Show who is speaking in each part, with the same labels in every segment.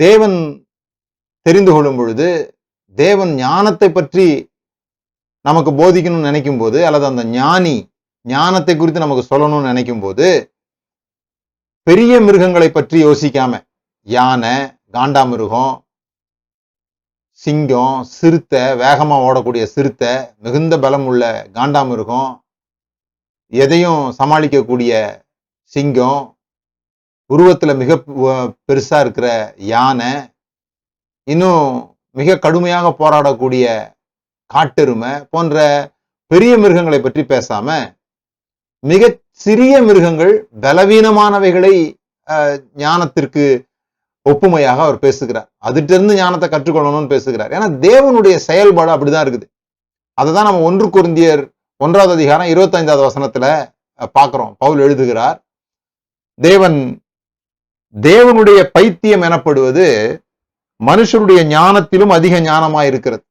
Speaker 1: தேவன் தெரிந்து கொள்ளும் பொழுது தேவன் ஞானத்தை பற்றி நமக்கு போதிக்கணும்னு நினைக்கும் போது அல்லது அந்த ஞானி ஞானத்தை குறித்து நமக்கு சொல்லணும்னு நினைக்கும் போது பெரிய மிருகங்களை பற்றி யோசிக்காம யானை காண்டாமிருகம் சிங்கம் சிறுத்தை வேகமா ஓடக்கூடிய சிறுத்தை மிகுந்த பலம் உள்ள காண்டாமிருகம் எதையும் சமாளிக்கக்கூடிய சிங்கம் உருவத்துல மிக பெருசா இருக்கிற யானை இன்னும் மிக கடுமையாக போராடக்கூடிய காட்டெருமை போன்ற பெரிய மிருகங்களை பற்றி பேசாம மிக சிறிய மிருகங்கள் பலவீனமானவைகளை அஹ், ஞானத்திற்கு ஒப்புமையாக அவர் பேசுகிறார். அதுட்ட இருந்து ஞானத்தை கற்றுக்கொள்ளணும்னு பேசுகிறார். ஏன்னா தேவனுடைய செயல்பாடு அப்படிதான் இருக்குது. அதை தான் நம்ம ஒன்று குருந்தியர் ஒன்றாவது அதிகாரம் இருபத்தைந்தாவது வசனத்துல பார்க்குறோம். பவுல் எழுதுகிறார் தேவன் தேவனுடைய பைத்தியம் எனப்படுவது மனுஷருடைய ஞானத்திலும் அதிக ஞானமா இருக்கிறது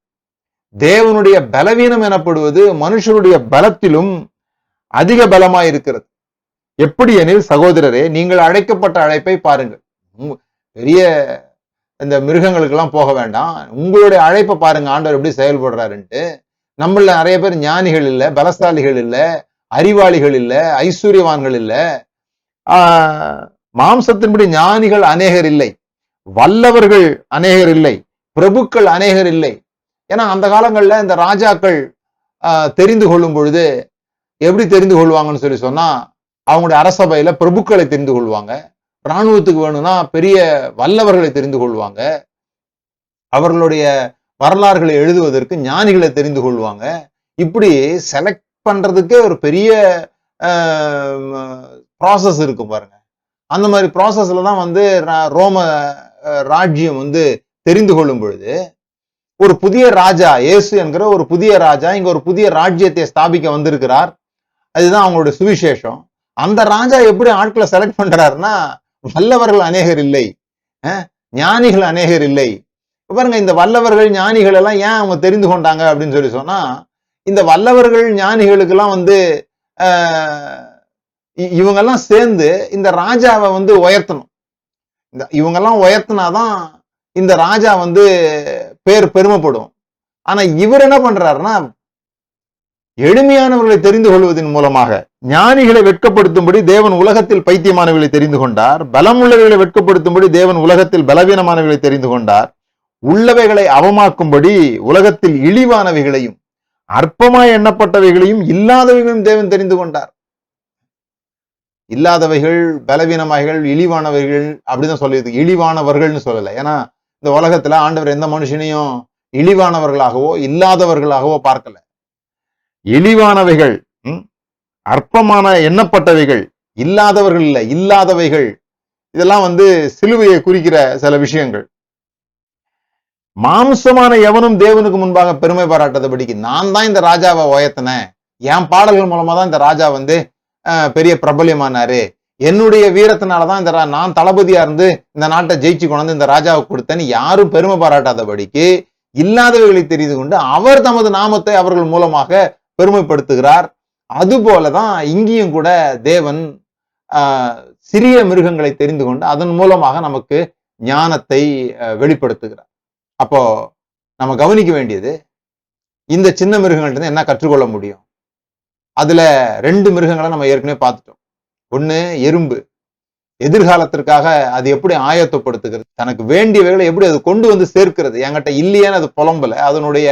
Speaker 1: தேவனுடைய பலவீனம் எனப்படுவது மனுஷருடைய பலத்திலும் அதிக பலமாய் இருக்கிறது எப்படி எனில் சகோதரரே நீங்கள் அழைக்கப்பட்ட அழைப்பை பாருங்கள். பெரிய இந்த மிருகங்களுக்கெல்லாம் போக வேண்டாம். உங்களுடைய அழைப்பை பாருங்க ஆண்டவர் எப்படி செயல்படுறாருன்ட்டு. நம்மள நிறைய பேர் ஞானிகள் இல்ல பலசாலிகள் இல்ல அறிவாளிகள் இல்ல ஐஸ்வர்யவான்கள் இல்ல. ஆஹ், மாம்சத்தின்படி ஞானிகள் அநேகர் இல்லை. வல்லவர்கள் அநேகர் இல்லை. பிரபுக்கள் அநேகர் இல்லை. ஏன்னா அந்த காலங்கள்ல இந்த ராஜாக்கள் ஆஹ், தெரிந்து கொள்ளும் பொழுது எப்படி தெரிந்து கொள்வாங்கன்னு சொல்லி சொன்னா அவங்களுடைய அரசபையில பிரபுக்களை தெரிந்து கொள்வாங்க. இராணுவத்துக்கு வேணும்னா பெரிய வல்லவர்களை தெரிந்து கொள்வாங்க. அவர்களுடைய வரலாறுகளை எழுதுவதற்கு ஞானிகளை தெரிந்து கொள்வாங்க. இப்படி செலக்ட் பண்றதுக்கே ஒரு பெரிய ப்ராசஸ் இருக்கும் பாருங்க. அந்த மாதிரி ப்ராசஸ்ல தான் வந்து ரோம ராஜ்யம் வந்து தெரிந்து கொள்ளும் பொழுது ஒரு புதிய ராஜா இயேசு என்கிற ஒரு புதிய ராஜா இங்க ஒரு புதிய ராஜ்யத்தை ஸ்தாபிக்க வந்திருக்கிறார். அதுதான் அவங்களுடைய சுவிசேஷம். அந்த ராஜா எப்படி ஆட்களை செலக்ட் பண்றாருன்னா வல்லவர்கள் அநேகர் இல்லை. ஞானிகள் அநேகர் இல்லை. பாருங்க இந்த வல்லவர்கள் ஞானிகள் எல்லாம் ஏன் அவங்க தெரிந்து கொண்டாங்க அப்படின்னு சொல்லி சொன்னா இந்த வல்லவர்கள் ஞானிகளுக்கெல்லாம் வந்து இவங்கெல்லாம் சேர்ந்து இந்த ராஜாவை வந்து உயர்த்தணும். இந்த இவங்கெல்லாம் உயர்த்தினாதான் இந்த ராஜா வந்து பேர் பெருமைப்படும். ஆனா இவர் என்ன பண்றாருன்னா எளிமையானவர்களை தெரிந்து கொள்வதன் மூலமாக ஞானிகளை வெட்கப்படுத்தும்படி தேவன் உலகத்தில் பைத்தியமானவர்களை தெரிந்து கொண்டார். பலம் உள்ளவர்களை வெட்கப்படுத்தும்படி தேவன் உலகத்தில் பலவீனமானவர்களை தெரிந்து கொண்டார். உள்ளவைகளை அவமாக்கும்படி உலகத்தில் இழிவானவைகளையும் அற்பமாய் எண்ணப்பட்டவைகளையும் இல்லாதவைகளையும் தேவன் தெரிந்து கொண்டார். இல்லாதவைகள் பலவீனமாய்கள் இழிவானவைகள் அப்படிதான் சொல்லியது இழிவானவர்கள்னு சொல்லல. ஏன்னா இந்த உலகத்துல ஆண்டவர் எந்த மனுஷனையும் இழிவானவர்களாகவோ இல்லாதவர்களாகவோ பார்க்கல. இழிவானவைகள் அற்பமான எண்ணப்பட்டவைகள். இல்லாதவர்கள் இல்ல. இல்லாதவைகள். இதெல்லாம் வந்து சிலுவையை குறிக்கிற சில விஷயங்கள். மாம்சமான எவனும் தேவனுக்கு முன்பாக பெருமை பாராட்டதபடிக்கு நான் தான் இந்த ராஜாவை உயர்த்தினேன். என் பாடல்கள் மூலமா தான் இந்த ராஜா வந்து பெரிய பிரபலியமானாரு. என்னுடைய வீரத்தினாலதான் இந்த ரா- நான் தளபதியா இருந்து இந்த நாட்டை ஜெயிச்சு கொண்டு இந்த ராஜாவுக்கு கொடுத்தேன்னு யாரும் பெருமை பாராட்டாதபடிக்கு இல்லாதவைகளை தெரிந்து கொண்டு அவர் தமது நாமத்தை அவர்கள் மூலமாக பெருமைப்படுத்துகிறார். அதுபோலதான் இங்கேயும் கூட தேவன் ஆஹ், சிறிய மிருகங்களை தெரிந்து கொண்டு அதன் மூலமாக நமக்கு ஞானத்தை அஹ், வெளிப்படுத்துகிறார். அப்போ நம்ம கவனிக்க வேண்டியது இந்த சின்ன மிருகங்கள்ட்ட என்ன கற்றுக்கொள்ள முடியும்? அதுல ரெண்டு மிருகங்களை நம்ம ஏற்கனவே பார்த்துட்டோம். ஒண்ணு எறும்பு. எதிர்காலத்திற்காக அது எப்படி ஆயத்தப்படுத்துகிறது? தனக்கு வேண்டியவைகளை எப்படி அது கொண்டு வந்து சேர்க்கிறது? என்கிட்ட இல்லையேன்னு அது புலம்பல. அதனுடைய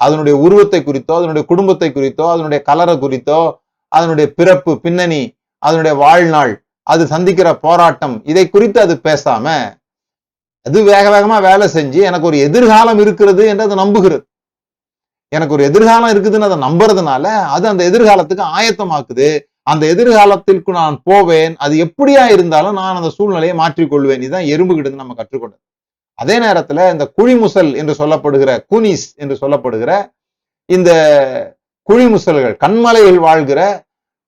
Speaker 1: அதனுடைய உருவத்தை குறித்தோ அதனுடைய குடும்பத்தை குறித்தோ அதனுடைய கலரை குறித்தோ அதனுடைய பிறப்பு பின்னணி அதனுடைய வாழ்நாள் அது சந்திக்கிற போராட்டம் இதை குறித்து அது பேசாம அது வேக வேகமா வேலை செஞ்சு எனக்கு ஒரு எதிர்காலம் இருக்கிறது என்று அது நம்புகிறது. எனக்கு ஒரு எதிர்காலம் இருக்குதுன்னு அதை நம்புறதுனால அது அந்த எதிர்காலத்துக்கு ஆயத்தமாக்குது. அந்த எதிர்காலத்திற்கு நான் போவேன். அது எப்படியா இருந்தாலும் நான் அந்த சூழ்நிலையை மாற்றிக்கொள்வேன். இதுதான் எறும்பு கிட்ட நம்ம கற்றுக்கொண்டது. அதே நேரத்துல இந்த குழிமுசல் என்று சொல்லப்படுகிற குனிஸ் என்று சொல்லப்படுகிற இந்த குழிமுசல்கள் கண்மலையில் வாழ்கிற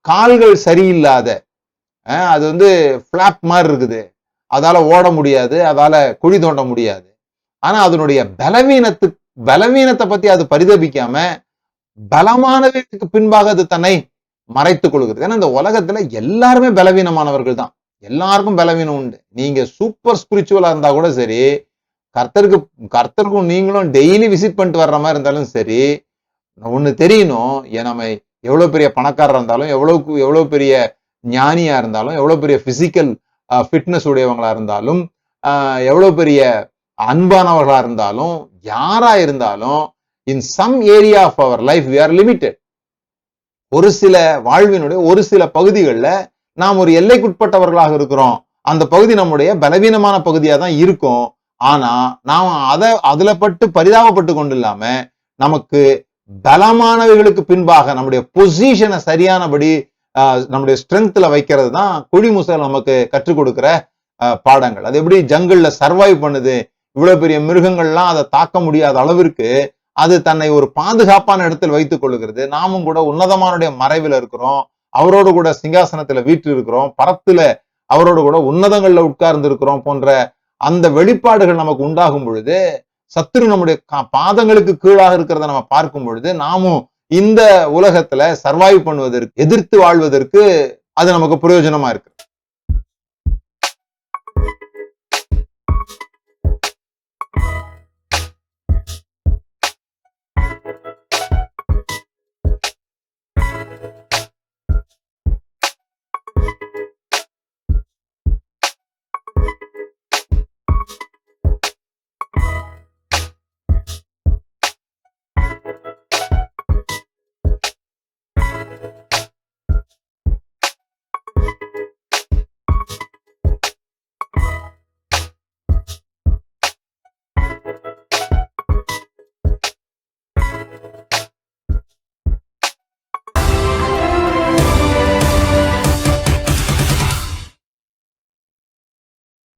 Speaker 1: கால்கள் சரியில்லாத அஹ், அது வந்து ஃபிளாப் மாதிரி இருக்குது. அதால ஓட முடியாது. அதால குழி தோண்ட முடியாது. ஆனா அதனுடைய பலவீனத்துக்கு பலவீனத்தை பத்தி அது பரிதபிக்காம பலமானவர்களுக்கு பின்பாக அது தன்னை மறைத்துக் கொள்கிறது. ஏன்னா இந்த உலகத்துல எல்லாருமே பலவீனமானவர்கள் தான். எல்லாருக்கும் பலவீனம் உண்டு. நீங்க சூப்பர் ஸ்பிரிச்சுவலா இருந்தா கூட சரி கர்த்தருக்கு கர்த்தருக்கும் நீங்களும் டெய்லி விசிட் பண்ணிட்டு வர்ற மாதிரி இருந்தாலும் சரி ஒண்ணு தெரியணும் ஏன் நம்ம எவ்வளவு பெரிய பணக்காரராக இருந்தாலும் எவ்வளவு எவ்வளவு பெரிய ஞானியா இருந்தாலும் எவ்வளவு பெரிய பிசிக்கல் ஃபிட்னஸ் உடையவங்களா இருந்தாலும் எவ்வளோ எவ்வளவு பெரிய அன்பானவர்களா இருந்தாலும் யாரா இருந்தாலும் in some area of our life we are limited ஒரு சில வாழ்வினுடைய ஒரு சில பகுதிகளில் நாம் ஒரு எல்லைக்குட்பட்டவர்களாக இருக்கிறோம். அந்த பகுதி நம்முடைய பலவீனமான பகுதியாக தான் இருக்கும். ஆனா நாம் அதை அதுல பட்டு பரிதாபப்பட்டு கொண்டு இல்லாம நமக்கு பலமானவைகளுக்கு பின்பாக நம்முடைய பொசிஷனை சரியானபடி ஆஹ், நம்முடைய ஸ்ட்ரென்த்ல வைக்கிறது தான் குழிமுசல் நமக்கு கற்றுக் கொடுக்கிற ஆஹ், பாடங்கள். அது எப்படி ஜங்கிள்ல சர்வைவ் பண்ணுது இவ்வளவு பெரிய மிருகங்கள்லாம் அதை தாக்க முடியாத அளவிற்கு அது தன்னை ஒரு பாதுகாப்பான இடத்தில் வைத்துக் கொள்ளுகிறது நாமும் கூட உன்னதமானுடைய மறைவில் இருக்கிறோம். அவரோடு கூட சிங்காசனத்துல வீட்டு இருக்கிறோம் பரத்துல அவரோடு கூட உன்னதங்கள்ல உட்கார்ந்து இருக்கிறோம் போன்ற அந்த வெளிப்பாடுகள் நமக்கு உண்டாகும் பொழுது சத்துரு நம்முடைய கா- பாதங்களுக்கு கீழாக இருக்கிறத நம்ம பார்க்கும் பொழுது நாமும் இந்த உலகத்துல சர்வைவ் பண்ணுவதற்கு எதிர்த்து வாழ்வதற்கு அது நமக்கு பிரயோஜனமா இருக்கு.